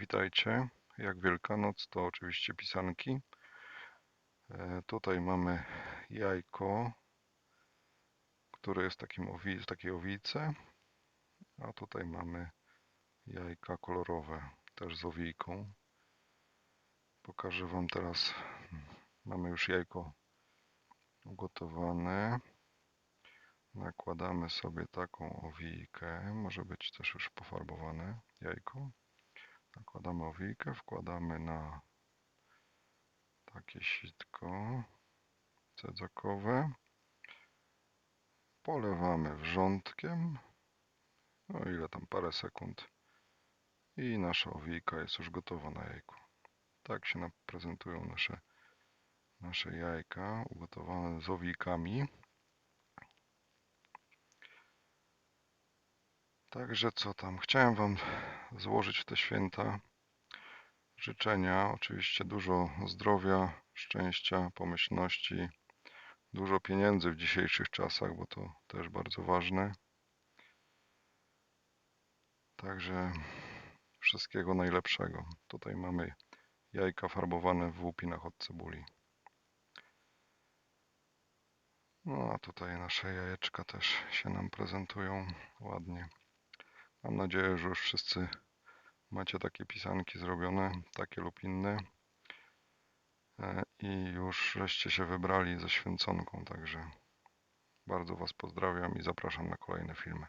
Witajcie. Jak Wielkanoc to oczywiście pisanki. E, Tutaj mamy jajko, które jest takim owi w takiej owijce. A tutaj mamy jajka kolorowe, też z owijką. Pokażę Wam teraz. Mamy już jajko ugotowane. Nakładamy sobie taką owijkę. Może być też już pofarbowane jajko. Nakładamy owijkę, wkładamy na takie sitko cedzakowe. Polewamy wrzątkiem. No ile tam parę sekund. I nasza owijka jest już gotowa na jajku. Tak się prezentują nasze, nasze jajka ugotowane z owijkami. Także co tam? Chciałem Wam złożyć w te święta życzenia. Oczywiście dużo zdrowia, szczęścia, pomyślności, dużo pieniędzy w dzisiejszych czasach, bo to też bardzo ważne. Także wszystkiego najlepszego. Tutaj mamy jajka farbowane w łupinach od cebuli. No a tutaj nasze jajeczka też się nam prezentują ładnie. Mam nadzieję, że już wszyscy macie takie pisanki zrobione, takie lub inne. E, I już żeście się wybrali ze święconką, także bardzo Was pozdrawiam i zapraszam na kolejne filmy.